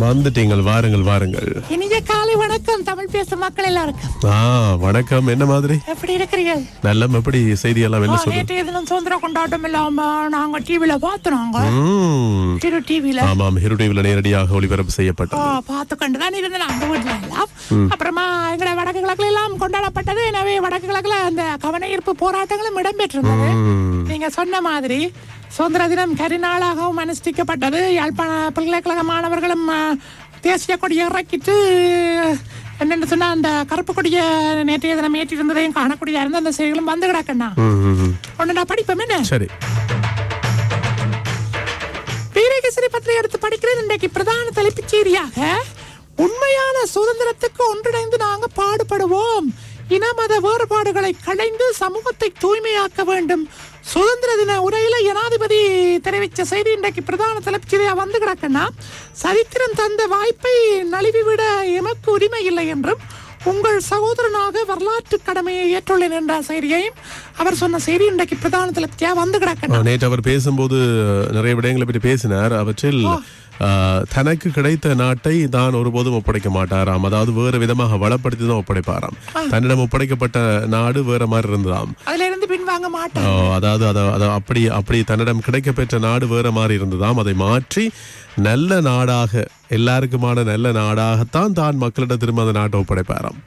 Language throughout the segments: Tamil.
வந்துட்டீங்கள் வாருங்கள் வாருங்கள். இனிய காலை வணக்கம். தமிழ் பேசும் மக்கள் எல்லாருக்கும். ஆ வணக்கம். என்ன மாதிரி? எப்படி இருக்கிறீர்கள்? நல்லம் எப்படி செய்தியெல்லாம் ஆ, என்ன சொல்லுங்க நேற்றைய தினம் சுதந்திர கொண்டாட்டம் இல்லாம நாங்க டிவில ம். திரு டிவில ஆமாம் ஹிருடிவில் நேரடியாக ஒளிபரப்பு செய்யப்பட்டது. பார்த்து கொண்டுதான் இருந்தேன். அந்த வீட்டுல எல்லாம். அப்புறமா எங்கட வடக்கு கிழக்குல எல்லாம் கொண்டாடப்பட்டது. எனவே வடக்கு கிழக்குல அந்த கவன ஈர்ப்பு போராட்டங்களும் இடம்பெற்றிருந்தது. நீங்க சொன்ன மாதிரி சுதந்திர தினம் கரிநாளாகவும் அனுஷ்டிக்கப்பட்டது. யாழ்ப்பாண பல்கலைக்கழக மாணவர்களும் ஆ, தேசிய கொடியை இறக்கிட்டு என்னென்னு சொன்னா அந்த கருப்பு கொடியை நேற்றைய தினம் ஏற்றிருந்ததையும் காணக்கூடியதா இருந்த அந்த செய்திகளும் வந்து கிடக்கண்ணா. ஒன்று நான் என்ன? சரி. வீரகேசரி பத்திரிகை எடுத்து படிக்கிறேன். இன்றைக்கு பிரதான தலைப்புச் செய்தியாக உண்மையான சுதந்திரத்துக்கு ஒன்றிணைந்து நாங்க பாடுபடுவோம். இன மத வேறுபாடுகளை களைந்து சமூகத்தை தூய்மையாக்க வேண்டும். சுதந்திர தின உரையில ஜனாதிபதி தெரிவித்த செய்தி இன்றைக்கு பிரதான தலைப்புச் செய்தியா வந்து கிடக்குன்னா சரித்திரம் தந்த வாய்ப்பை நழுவிவிட எமக்கு உரிமை இல்லை என்றும் உங்கள் சகோதரனாக வரலாற்று கடமையை ஏற்றுள்ளேன் என்ற செய்தியையும் அவர் சொன்ன செய்தி இன்றைக்கு பிரதான தலைப்புச்சியா வந்து கிடக்கணும் நேற்று அவர் பேசும்போது நிறைய விடயங்களை பற்றி பேசினார். அவற்றில் தனக்கு கிடைத்த நாட்டை தான் ஒருபோதும் ஒப்படைக்க மாட்டாராம். அதாவது வேறு விதமாக வளப்படுத்தி தான் ஒப்படைப்பாராம் தன்னிடம் ஒப்படைக்கப்பட்ட நாடு வேற மாதிரி இருந்ததாம். அதுல பின்வாங்க மாட்டேன் ஓ, அதாவது அத அப்படி அப்படி தன்னிடம் கிடைக்கப்பெற்ற நாடு வேற மாதிரி இருந்ததாம். அதை மாற்றி நல்ல நாடாக எல்லாருக்குமான நல்ல நாடாகத்தான் தான் மக்களிடம் திரும்ப அந்த நாட்டை ஒப்படைப்பாராம்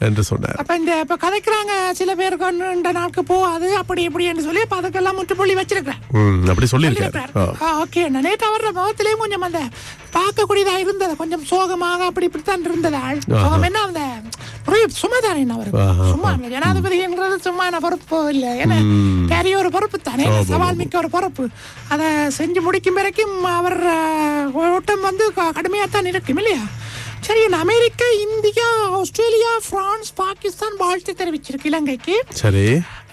என்று சொன்னார். அப்ப இந்த இப்ப கதைக்கிறாங்க சில பேருக்கு இந்த நாளுக்கு போகாது அப்படி இப்படின்னு சொல்லி அப்ப அதுக்கெல்லாம் முற்றுப்புள்ளி வச்சிருக்கிறேன் அப்படி சொல்லியிருக்காரு. ஓகே நேற்று அவர முகத்திலேயும் கொஞ்சம் அந்த பார்க்கக்கூடியதா இருந்தது. கொஞ்சம் சோகமாக அப்படி இப்படித்தான் இருந்தது சோகம் என்ன அந்த சும்மா தானே அவரு ஆஹா. சும்மா இல்ல. ஜனாதிபதின்றது சும்மா பொறுப்பு இல்ல ஏன்னா பொறுப்பு தானே? சவால் மிக்க ஒரு பொறுப்பு. அதை செஞ்சு முடிக்கும் வரைக்கும் அவர் ஓட்டம் வந்து கடுமையா தான் இருக்கும் இல்லையா? சரி America India Australia France Pakistan வாழ்த்து தெரிவிச்சிருக்கு இலங்கைக்கு. சரி.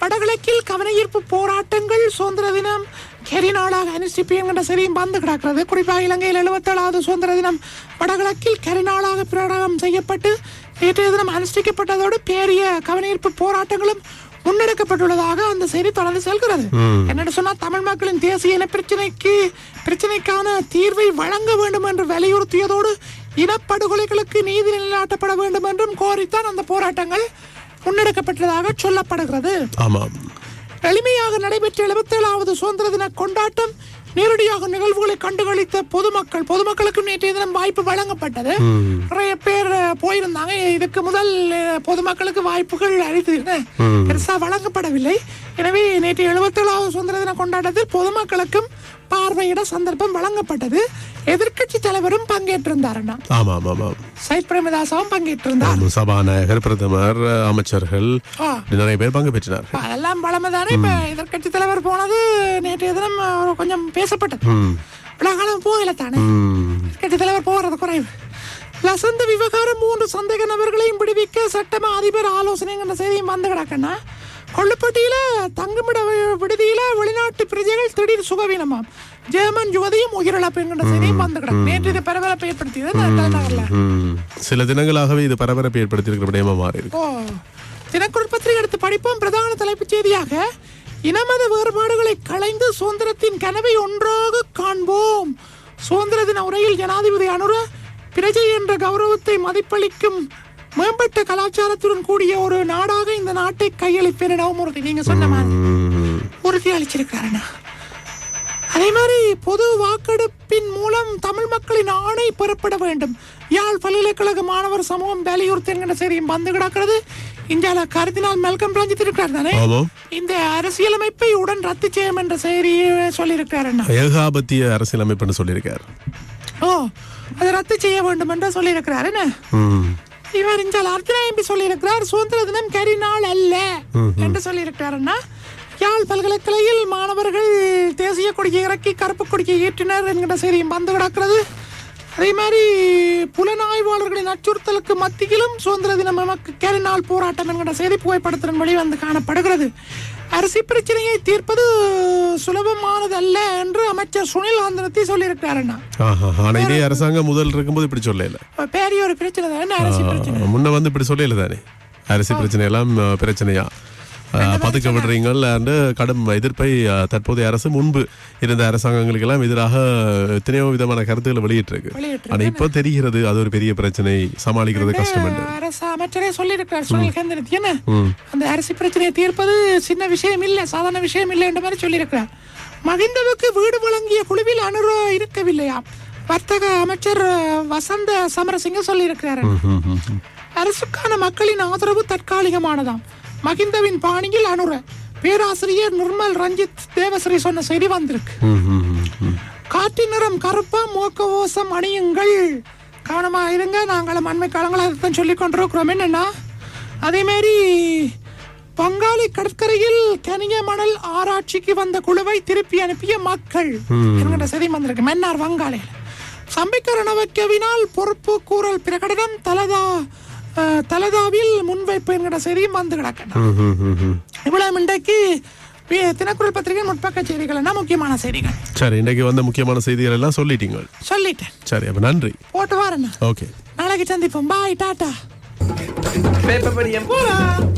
வடகிழக்கில் கவன ஈர்ப்பு போராட்டங்கள் சுதந்திர தினம். கெரி நாளாக அனுஷ்டிப்பு என்ற சரியும் வந்து கிடக்கிறது. குறிப்பாக இலங்கையில் எழுபத்தேழாவது சுதந்திர தினம். வடகிழக்கில் கெரி நாளாக பிரகடனம் செய்யப்பட்டு நேற்றைய தினம் அனுஷ்டிக்கப்பட்டதோடு பேரிய கவன ஈர்ப்பு போராட்டங்களும் முன்னெடுக்கப்பட்டுள்ளதாக அந்த செய்தி தொடர்ந்து செல்கிறது என்னென்னு சொன்னா தமிழ் மக்களின் தேசிய இன பிரச்சனைக்கு பிரச்சனைக்கான தீர்வை வழங்க வேண்டும் என்று வலியுறுத்தியதோடு இனப்படுகொலைகளுக்கு நீதி நிலைநாட்டப்பட வேண்டும் என்றும் கோரித்தான் அந்த போராட்டங்கள் முன்னெடுக்கப்பட்டதாக சொல்லப்படுகிறது. ஆமாம். எளிமையாக நடைபெற்ற எழுபத்தேழாவது சுதந்திர தின கொண்டாட்டம் நேரடியாக நிகழ்வுகளை கண்டுகளித்த பொதுமக்கள் பொதுமக்களுக்கு நேற்றைய தினம் வாய்ப்பு வழங்கப்பட்டது. நிறைய பேர் போயிருந்தாங்க. இதுக்கு முதல் பொதுமக்களுக்கு வாய்ப்புகள் அளித்து பெருசா வழங்கப்படவில்லை. எனவே நேற்று எழுபத்தேழாவது சுதந்திர தின கொண்டாட்டத்தில் பொதுமக்களுக்கும் பார்வையிட சந்தர்ப்பம் வழங்கப்பட்டது. எதிர்க்கட்சி தலைவரும் பங்கேற்றிருந்தார் சைத் பிரேமதாசாவும் பங்கேற்றிருந்தார். சபாநாயகர் பிரதமர் அமைச்சர்கள் நிறைய பேர் பங்கு பெற்றினார் அதெல்லாம் பழமைதானே இப்ப எதிர்க்கட்சி தலைவர் போனது நேற்றைய தினம் கொஞ்சம் பேசப்பட்டது. இவ்வளவு காலம் போகல தானே? எதிர்க்கட்சி தலைவர் போகிறது குறைவு. லசந்த விவகாரம் மூன்று சந்தேக நபர்களையும் விடுவிக்க சட்டமா அதிபர் ஆலோசனைங்கிற செய்தியும் வந்து கிடக்குன்னா கொள்ளுப்பட்டியில தங்குமிட விடுதியில வெளிநாட்டு பிரஜைகள் திடீர் சுகவீனமாம். ஜெர்மன் யுவதியும் உயிரிழப்பு என்கிற செய்தியும் வந்து கிடக்கு. நேற்று இது பரபரப்பை ஏற்படுத்தியது. சில தினங்களாகவே இது பரபரப்பை ஏற்படுத்தியிருக்கிற விடயமா மாறி இருக்கு பத்திரிகை எடுத்து படிப்போம். பிரதான தலைப்புச் செய்தியாக இனமத வேறுபாடுகளை களைந்து சுதந்திரத்தின் கனவை ஒன்றாக காண்போம். சுதந்திர தின உரையில் ஜனாதிபதி அனுர பிரஜை என்ற கௌரவத்தை மதிப்பளிக்கும் மேம்பட்ட கலாச்சாரத்துடன் கூடிய ஒரு நாடாக இந்த நாட்டை கையளிப்பேன் என நவமூர்த்தி நீங்க சொன்ன மாதிரி. உறுதி அளிச்சிருக்காருண்ணா. அதே மாதிரி பொது வாக்கெடுப்பின் மூலம் தமிழ் மக்களின் ஆணை பெறப்பட வேண்டும். யாழ் பல்கலைக்கழக மாணவர் சமூகம் வலியுறுத்தி என்கிற செய்தியும் வந்து கிடக்கிறது. இந்தியால கருதினால் மெல்கம் ரஞ்சித் இருக்கார் தானே இந்த அரசியலமைப்பை உடன் ரத்து செய்யும் என்ற செய்தியை சொல்லியிருக்காருண்ணா ஏகாபத்திய அரசியலமைப்புன்னு சொல்லியிருக்கார். ஓ அதை ரத்து செய்ய வேண்டும் என்று சொல்லியிருக்கிறார் என்ன. இவர் இந்த அர்த்தனா எம்பி சொல்லியிருக்கிறார் சுதந்திர தினம் கரி நாள் அல்ல என்று சொல்லியிருக்கிறாருன்னா யாழ் பல்கலைக்கழகில் மாணவர்கள் தேசிய கொடியை இறக்கி கருப்பு கொடியை ஏற்றினர் என்கிற செய்தியும் வந்து கிடக்கிறது அதே மாதிரி புலனாய்வாளர்களின் அச்சுறுத்தலுக்கு மத்தியிலும் சுதந்திர தினம் நமக்கு கேரிநாள் போராட்டம் என்கிற செய்தி புகைப்படத்தின் வெளிவந்து காணப்படுகிறது. அரிசி பிரச்சனையை தீர்ப்பது சுலபமானது அல்ல என்று அமைச்சர் சுனில் ஆந்திரத்தை சொல்லியிருக்கிறார் அண்ணா. ஆஹா ஆனா இதே அரசாங்கம் முதல் இருக்கும்போது இப்படி சொல்லல. பெரிய ஒரு பிரச்சனை தான். அரிசி பிரச்சனை? முன்ன வந்து இப்படி சொல்லல தானே. அரிசி பிரச்சனை எல்லாம் பிரச்சனையா? பதுக்க விடுறீங்கள் and கடும் எதிர்ப்பை தற்போதைய அரசு முன்பு இருந்த அரசாங்கங்களுக்கு எல்லாம் எதிராக எத்தனையோ விதமான கருத்துக்களை வெளியிட்டிருக்கு. ஆனா இப்போ தெரிகிறது அது ஒரு பெரிய பிரச்சனை. சமாளிக்கிறது கஷ்டம் என்று. அரசு அமைச்சரே சொல்லியிருக்கிறார் சுனில் அந்த அரிசி பிரச்சனையை தீர்ப்பது சின்ன விஷயம் இல்லை சாதாரண விஷயம் இல்லை என்ற மாதிரி சொல்லியிருக்கிறார். மகிந்தவுக்கு வீடு வழங்கிய குழுவில் அனுரோ இருக்கவில்லையா? வர்த்தக அமைச்சர் வசந்த சமரசிங்க சொல்லியிருக்கிறார். அரசுக்கான மக்களின் ஆதரவு தற்காலிகமானதாம். மகிந்தவின் பாணியில் அனுர பேராசிரியர் நிர்மல் ரஞ்சித் தேவஸ்ரீ சொன்ன செய்தி வந்திருக்கு. காற்றின் நிறம் கருப்பா மோக்கவோசம் அணியுங்கள். கவனமா இருங்க நாங்களும் அண்மை காலங்கள் அதைத்தான் சொல்லிக் கொண்டிருக்கிறோம். என்னன்னா அதே மாதிரி பங்காளி கடற்கரையில் கனிய மணல் ஆராய்ச்சிக்கு வந்த குழுவை திருப்பி அனுப்பிய மக்கள். என்கிற செய்தி வந்திருக்கு. மன்னார் வங்காளையில். சம்பிக்க ரணவக்கவினால் பொறுப்பு கூறல் பிரகடனம் தலதா தலதாவில் முன்வைப்பு என்கிற செய்தியும் வந்து கிடக்கணும். இவ்வளவு இன்றைக்கு வி- தினக்குரல் பத்திரிகை முற்பக்க செய்திகள் என்ன? முக்கியமான செய்திகள். சரி இன்னைக்கு வந்த முக்கியமான செய்திகள் எல்லாம் சொல்லிட்டீங்க. சொல்லிட்டேன். சரி அப்ப நன்றி. போட்டு வரேன் ஓகே. நாளைக்கு சந்திப்போம். பாய் டாட்டா பேப்பர் படியம் போலாம்